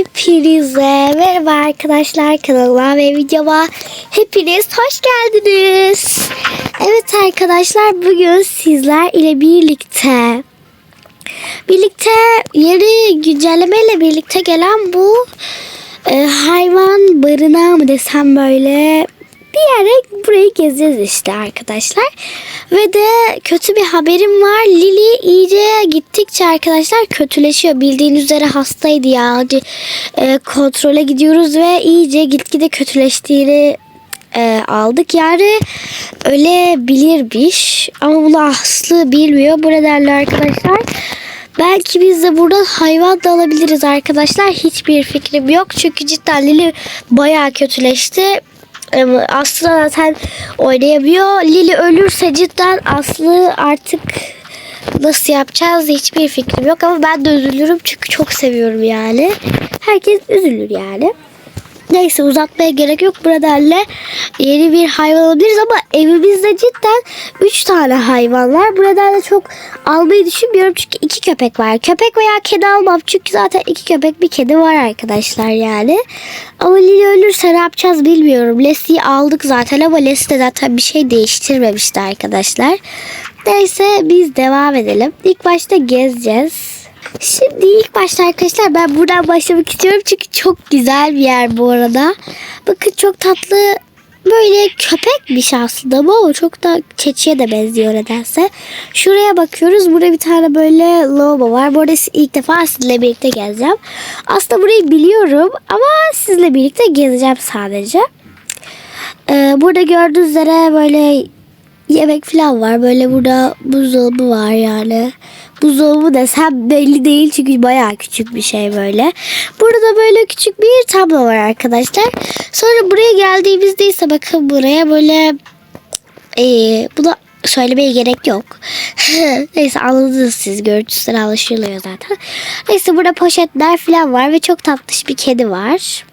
Hepinize merhaba arkadaşlar kanalıma ve videoma hepiniz hoş geldiniz. Evet arkadaşlar bugün sizler ile birlikte birlikte yeni güncellemeyle birlikte gelen bu e, hayvan barınağı mı desem böyle bir yere burayı gezeceğiz işte arkadaşlar. Ve de kötü bir haberim var. Lili iyice gittikçe arkadaşlar kötüleşiyor. Bildiğiniz üzere hastaydı ya. E, kontrole gidiyoruz ve iyice gitgide kötüleştiğini e, aldık. Yani ölebilirmiş. Ama bunu Aslı bilmiyor. Bu nedenle arkadaşlar Belki biz de buradan hayvan da alabiliriz arkadaşlar. Hiçbir fikrim yok. Çünkü cidden Lili bayağı kötüleşti. Aslı zaten oynayamıyor. Lili ölürse cidden Aslı artık nasıl yapacağız hiçbir fikrim yok. Ama ben de üzülürüm çünkü çok seviyorum yani. Herkes üzülür yani. Neyse uzatmaya gerek yok. Bu nedenle yeni bir hayvan alabiliriz ama evimizde cidden 3 tane hayvan var. Bu nedenle çok almayı düşünmüyorum çünkü iki köpek var. Köpek veya kedi almam çünkü zaten iki köpek bir kedi var arkadaşlar yani. Ama Lili ölürse ne yapacağız bilmiyorum. Leslie'yi aldık zaten ama Leslie de zaten bir şey değiştirmemişti arkadaşlar. Neyse biz devam edelim. İlk başta gezeceğiz. Şimdi ilk başta arkadaşlar ben buradan başlamak istiyorum çünkü çok güzel bir yer bu arada. Bakın çok tatlı böyle köpekmiş aslında ama o çok da keçiye de benziyor nedense. Şuraya bakıyoruz. Burada bir tane böyle lobo var. Bu arada ilk defa sizinle birlikte gezeceğim. Aslında burayı biliyorum ama sizinle birlikte gezeceğim sadece. Ee, burada gördüğünüz üzere böyle yemek falan var. Böyle burada buzdolabı var yani. Buzdolabı desem belli değil çünkü bayağı küçük bir şey böyle. Burada böyle küçük bir tablo var arkadaşlar. Sonra buraya geldiğimizde ise bakın buraya böyle ee, bunu söylemeye gerek yok. Neyse anladınız siz. Görüntüsünden anlaşılıyor zaten. Neyse burada poşetler falan var ve çok tatlış bir kedi var.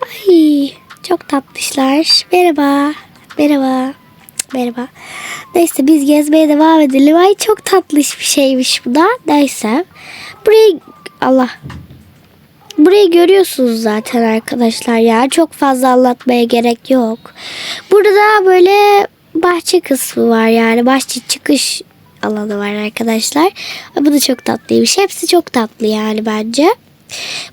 Ay çok tatlışlar. Merhaba. Merhaba. Merhaba. Neyse biz gezmeye devam edelim. Ay çok tatlış bir şeymiş bu da. Neyse. Burayı Allah. Burayı görüyorsunuz zaten arkadaşlar ya. Çok fazla anlatmaya gerek yok. Burada da böyle bahçe kısmı var yani. Bahçe çıkış alanı var arkadaşlar. Bu da çok tatlıymış. Hepsi çok tatlı yani bence.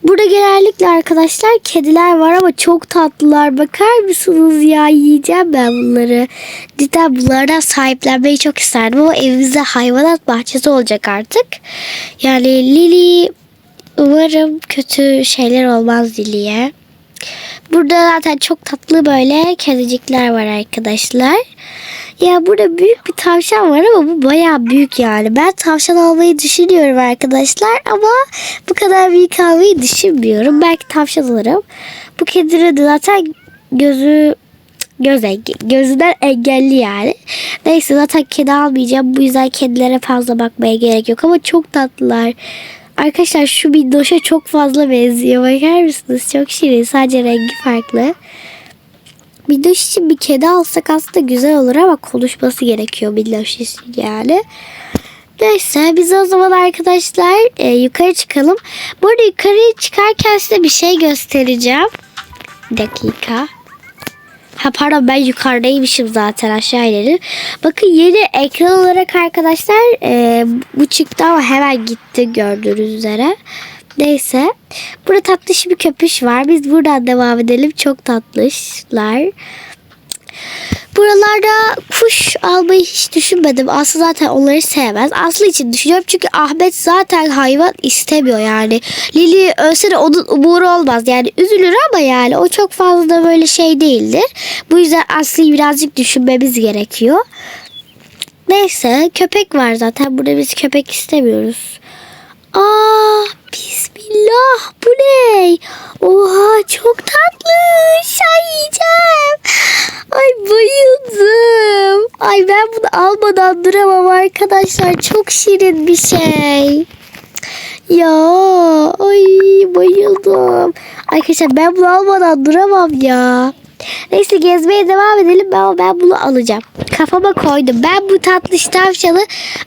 Burada genellikle arkadaşlar kediler var ama çok tatlılar. Bakar mısınız ya yiyeceğim ben bunları. Cidden bunlardan sahiplenmeyi çok isterdim ama evimizde hayvanat bahçesi olacak artık. Yani Lili umarım kötü şeyler olmaz Lili'ye. Burada zaten çok tatlı böyle kedicikler var arkadaşlar. Ya burada büyük bir tavşan var ama bu bayağı büyük yani. Ben tavşan almayı düşünüyorum arkadaşlar ama bu kadar büyük almayı düşünmüyorum. Belki tavşan alırım. Bu kedinin de zaten gözü göz enge, gözünden engelli yani. Neyse zaten kedi almayacağım. Bu yüzden kedilere fazla bakmaya gerek yok ama çok tatlılar. Arkadaşlar şu bindoşa çok fazla benziyor. Bakar mısınız? Çok şirin. Sadece rengi farklı. Minnoş için bir kedi alsak aslında güzel olur ama konuşması gerekiyor Minnoş için yani. Neyse biz o zaman arkadaşlar e, yukarı çıkalım. Bu arada yukarı çıkarken size bir şey göstereceğim. Bir dakika. Ha pardon ben yukarıdaymışım zaten aşağı inelim. Bakın yeni ekran olarak arkadaşlar e, bu çıktı ama hemen gitti gördüğünüz üzere. Neyse. Burada tatlış bir köpüş var. Biz buradan devam edelim. Çok tatlışlar. Buralarda kuş almayı hiç düşünmedim. Aslı zaten onları sevmez. Aslı için düşünüyorum çünkü Ahmet zaten hayvan istemiyor yani. Lili ölse de onun umuru olmaz. Yani üzülür ama yani o çok fazla da böyle şey değildir. Bu yüzden Aslı'yı birazcık düşünmemiz gerekiyor. Neyse köpek var zaten. Burada biz köpek istemiyoruz. Aa, bismillah bu ne? Oha çok tatlı. Ay yiyeceğim. Ay bayıldım. Ay ben bunu almadan duramam arkadaşlar. Çok şirin bir şey. Ya ay bayıldım. Arkadaşlar ben bunu almadan duramam ya. Neyse gezmeye devam edelim. Ben, ben bunu alacağım. Kafama koydum. Ben bu tatlış tavşanı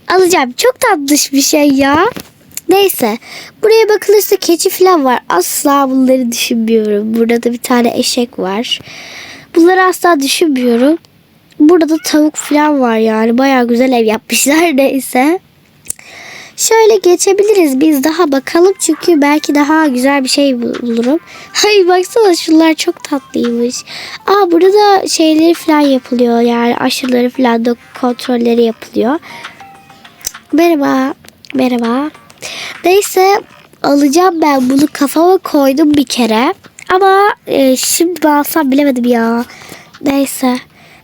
alacağım. Çok tatlış bir şey ya. Neyse. Buraya bakılırsa keçi falan var. Asla bunları düşünmüyorum. Burada da bir tane eşek var. Bunları asla düşünmüyorum. Burada da tavuk falan var yani. Baya güzel ev yapmışlar neyse. Şöyle geçebiliriz biz daha bakalım çünkü belki daha güzel bir şey bulurum. Hay baksana şunlar çok tatlıymış. Aa burada da şeyleri falan yapılıyor yani aşıları falan da kontrolleri yapılıyor. Merhaba. Merhaba. Neyse alacağım ben bunu kafama koydum bir kere. Ama e, şimdi alsam bilemedim ya. Neyse.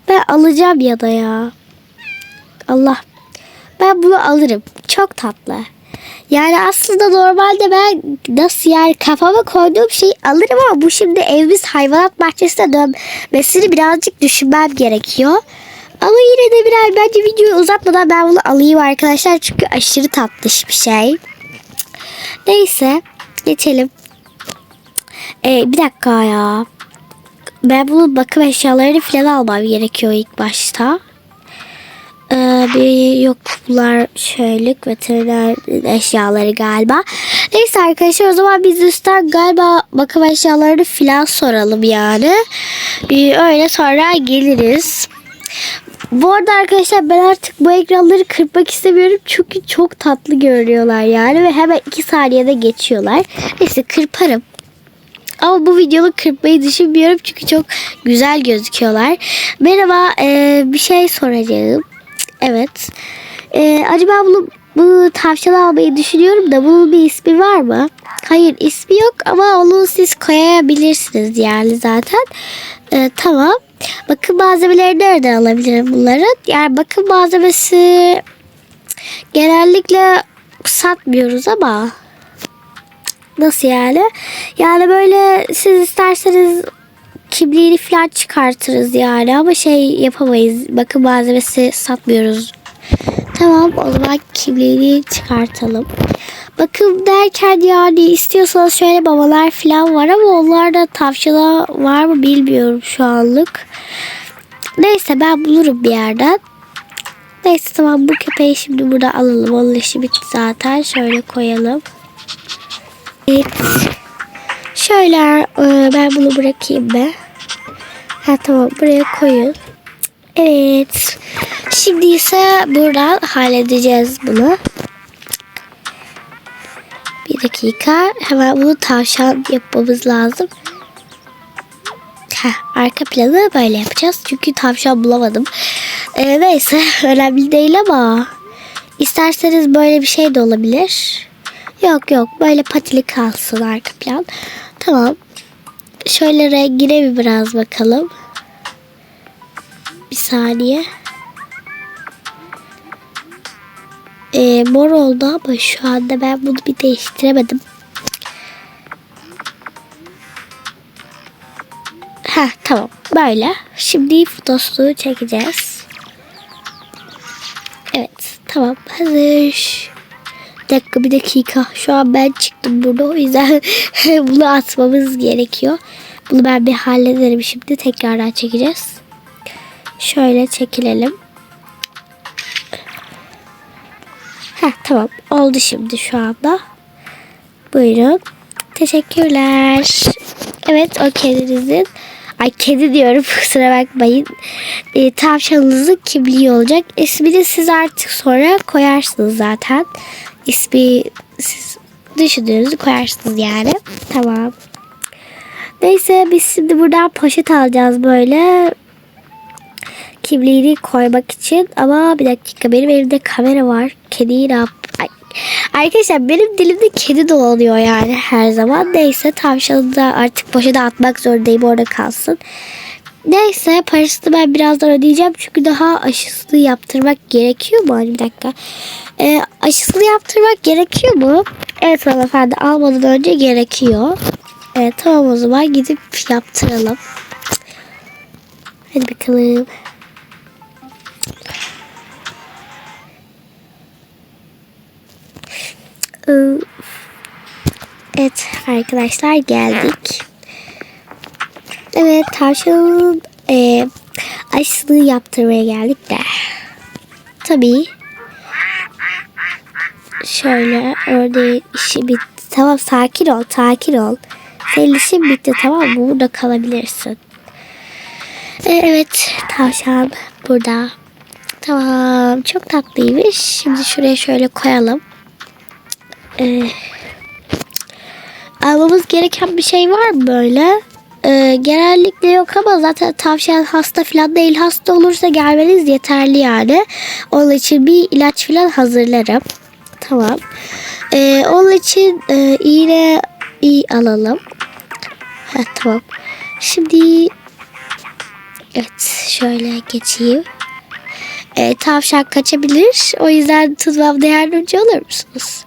Ben alacağım ya da ya. Allah. Ben bunu alırım. Çok tatlı. Yani aslında normalde ben nasıl yani kafama koyduğum şeyi alırım ama bu şimdi evimiz hayvanat bahçesine dönmesini birazcık düşünmem gerekiyor. Ama yine de birer bence videoyu uzatmadan ben bunu alayım arkadaşlar. Çünkü aşırı tatlış bir şey. Neyse geçelim. Ee, bir dakika ya. Ben bunu bakım eşyalarını falan almam gerekiyor ilk başta. Ee, bir yok bunlar şeylik veteriner eşyaları galiba. Neyse arkadaşlar o zaman biz üstten galiba bakım eşyalarını filan soralım yani. Ee, öyle sonra geliriz. Bu arada arkadaşlar ben artık bu ekranları kırpmak istemiyorum. Çünkü çok tatlı görünüyorlar yani. Ve hemen 2 saniyede geçiyorlar. Neyse kırparım. Ama bu videoyu kırpmayı düşünmüyorum. Çünkü çok güzel gözüküyorlar. Merhaba ee, bir şey soracağım. Evet. Ee, acaba bunu bu tavşanı almayı düşünüyorum da bunun bir ismi var mı? Hayır ismi yok ama onu siz koyabilirsiniz yani zaten. Ee, tamam. Bakım malzemeleri nereden alabilirim bunların? Yani bakım malzemesi genellikle satmıyoruz ama nasıl yani? Yani böyle siz isterseniz kimliğini falan çıkartırız yani ama şey yapamayız. Bakım malzemesi satmıyoruz. Tamam o zaman kimliğini çıkartalım. Bakım derken yani istiyorsanız şöyle babalar falan var ama onlar da tavşana var mı bilmiyorum şu anlık. Neyse ben bulurum bir yerden. Neyse tamam bu köpeği şimdi burada alalım. Onun işi bitti zaten. Şöyle koyalım. Evet. Şöyle e, ben bunu bırakayım be. Ha tamam buraya koyun. Evet. Şimdi ise buradan halledeceğiz bunu. Bir dakika. Hemen bunu tavşan yapmamız lazım. Heh, arka planı böyle yapacağız. Çünkü tavşan bulamadım. Ee, neyse önemli değil ama isterseniz böyle bir şey de olabilir. Yok yok böyle patili kalsın arka plan. Tamam. Şöyle rengine bir biraz bakalım. Bir saniye. Ee, mor oldu ama şu anda ben bunu bir değiştiremedim. Ha tamam böyle. Şimdi fotosunu çekeceğiz. Evet tamam hazır. Dakika bir dakika. Şu an ben çıktım burada o yüzden bunu atmamız gerekiyor. Bunu ben bir hallederim şimdi tekrardan çekeceğiz. Şöyle çekilelim. Heh, tamam oldu şimdi şu anda. Buyurun. Teşekkürler. Evet o kedinizin Ay kedi diyorum kusura bakmayın. E, tavşanınızın kimliği olacak. İsmini siz artık sonra koyarsınız zaten. İsmi siz düşündüğünüzü koyarsınız yani. Tamam. Neyse biz şimdi buradan poşet alacağız böyle. Kimliğini koymak için. Ama bir dakika benim elimde kamera var. Kediyi ne yap? Ay. Arkadaşlar benim dilimde kedi dolanıyor yani her zaman. Neyse tavşanı da artık poşete atmak zorundayım orada kalsın. Neyse parasını ben birazdan ödeyeceğim. Çünkü daha aşısını yaptırmak gerekiyor mu? Bir dakika. Ee, aşısını yaptırmak gerekiyor mu? Evet hanımefendi almadan önce gerekiyor. Evet tamam o zaman gidip yaptıralım. Hadi bakalım. Arkadaşlar geldik. Evet tavşanın e, aşısını yaptırmaya geldik de. Tabii. şöyle ördeğin işi bitti. Tamam sakin ol sakin ol. Senin işin bitti tamam mı? Burada kalabilirsin. Evet tavşan burada. Tamam çok tatlıymış. Şimdi şuraya şöyle koyalım. Ee, almamız gereken bir şey var mı böyle? Ee, genellikle yok ama zaten tavşan hasta falan değil. Hasta olursa gelmeniz yeterli yani. Onun için bir ilaç falan hazırlarım. Tamam. Ee, onun için e, iğne iyi alalım. Ha, tamam. Şimdi evet şöyle geçeyim. Ee, tavşan kaçabilir. O yüzden tutmamda yardımcı olur musunuz?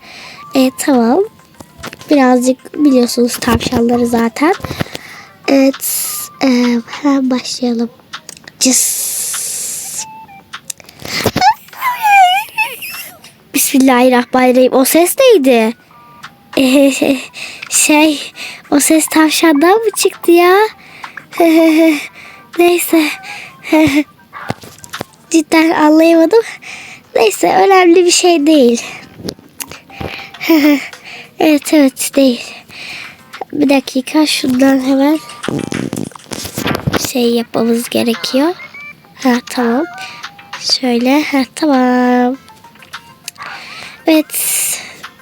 Ee, tamam. Birazcık biliyorsunuz tavşanları zaten. Evet. E, hemen başlayalım. Cıs. Bismillahirrahmanirrahim. O ses neydi? Ee, şey, o ses tavşandan mı çıktı ya? Neyse. Cidden anlayamadım. Neyse önemli bir şey değil. evet evet değil. Bir dakika şundan hemen şey yapmamız gerekiyor. Ha tamam. Şöyle ha tamam. Evet.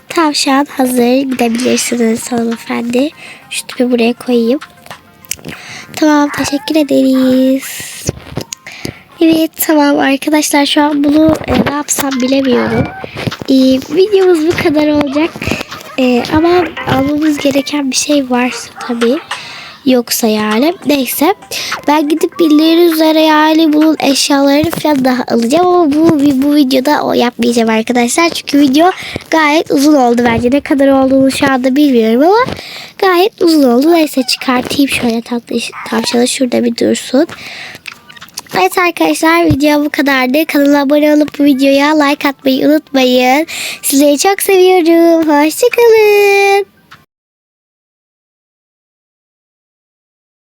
Tavşan hazır. Gidebilirsiniz hanımefendi. Şu tüpü buraya koyayım. Tamam teşekkür ederiz. Evet tamam arkadaşlar şu an bunu e, ne yapsam bilemiyorum. E, videomuz bu kadar olacak. E, ama almamız gereken bir şey varsa tabii. Yoksa yani. Neyse. Ben gidip bildiğiniz üzere yani bunun eşyalarını falan daha alacağım ama bu, bu videoda o yapmayacağım arkadaşlar. Çünkü video gayet uzun oldu bence. Ne kadar olduğunu şu anda bilmiyorum ama gayet uzun oldu. Neyse çıkartayım şöyle tatlı tavşanı şurada bir dursun. Evet arkadaşlar video bu kadardı. Kanala abone olup bu videoya like atmayı unutmayın. Sizleri çok seviyorum. Hoşçakalın.